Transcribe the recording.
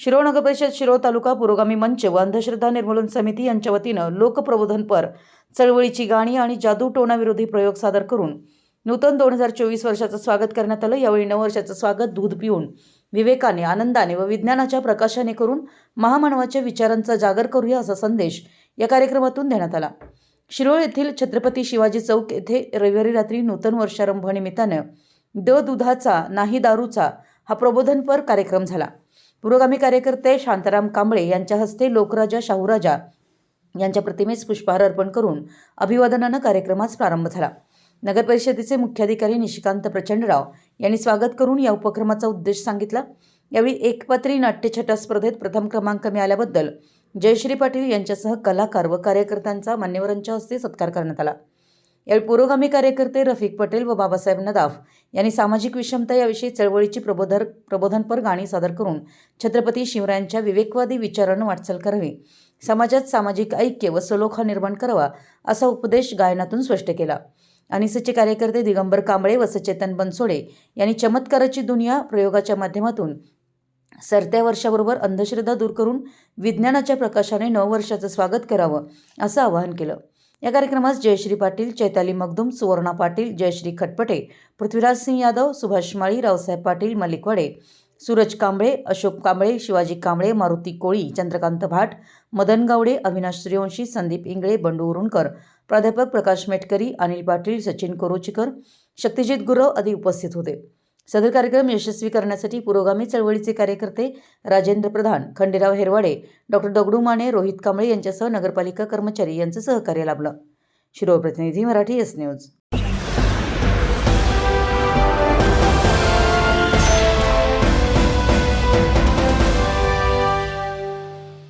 शिरोळ नगर परिषद शिरोळ तालुका पुरोगामी मंच व अंधश्रद्धा निर्मूलन समिती यांच्या वतीनं लोकप्रबोधनपर चळवळीची गाणी आणि जादू टोणाविरोधी प्रयोग सादर करून नूतन दोन हजार चोवीस वर्षाचं स्वागत करण्यात आलं. यावेळी नऊ वर्षाचं स्वागत दूध पिऊन विवेकाने आनंदाने व विज्ञानाच्या प्रकाशाने करून महामानवाच्या विचारांचा जागर करूया असा संदेश या कार्यक्रमातून देण्यात आला. शिरोळ येथील छत्रपती शिवाजी चौक येथे रविवारी रात्री नूतन वर्षारंभानिमित्तानं द दुधाचा नाही दारूचा हा प्रबोधनपर कार्यक्रम झाला. पुरोगामी कार्यकर्ते शांताराम कांबळे यांच्या हस्ते लोकराजा शाहूराजा यांच्या प्रतिमेस पुष्पहार अर्पण करून अभिवादनानं कार्यक्रमास प्रारंभ झाला. नगर परिषदेचे मुख्याधिकारी निशिकांत प्रचंडराव यांनी स्वागत करून या उपक्रमाचा उद्देश सांगितला. यावेळी एकपात्री नाट्यछटा स्पर्धेत प्रथम क्रमांक मिळाल्याबद्दल जयश्री पाटील यांच्यासह कलाकार व कार्यकर्त्यांचा मान्यवरांच्या हस्ते सत्कार करण्यात आला. यावेळी पुरोगामी कार्यकर्ते रफिक पटेल व बाबासाहेब नदाफ यांनी सामाजिक विषमता याविषयी चळवळीची प्रबोधर प्रबोधनपर गाणी सादर करून छत्रपती शिवरायांच्या विवेकवादी विचारानं वाटचाल करावी. समाजात सामाजिक ऐक्य व सलोखा निर्माण करावा असा उपदेश गायनातून स्पष्ट केला. अनिसचे कार्यकर्ते दिगंबर कांबळे व सचेतन बनसोडे यांनी चमत्काराची दुनिया प्रयोगाच्या माध्यमातून सरत्या वर्षाबरोबर अंधश्रद्धा दूर करून विज्ञानाच्या प्रकाशाने नववर्षाचं स्वागत करावं असं आवाहन केलं. या कार्यक्रमास जयश्री पाटील चैताली मगदुम सुवर्णा पाटील जयश्री खटपटे पृथ्वीराज सिंह यादव सुभाष माळी रावसाहेब पाटील मलिकवाडे सूरज कांबळे अशोक कांबळे शिवाजी कांबळे मारुती कोळी चंद्रकांत भाट मदन गावडे अविनाश सूर्यवंशी संदीप इंगळे बंडू उरुणकर प्राध्यापक प्रकाश मेटकरी अनिल पाटील सचिन कोरोचीकर शक्तिजित गुरव आदी उपस्थित होते. सदर कार्यक्रम यशस्वी करण्यासाठी पुरोगामी चळवळीचे कार्यकर्ते राजेंद्र प्रधान खंडेराव हेरवाडे डॉक्टर दगडू माने रोहित कांबळे यांच्यासह नगरपालिका कर्मचारी यांचं सहकार्य लाभलं. शिरोळ प्रतिनिधी मराठी एस न्यूज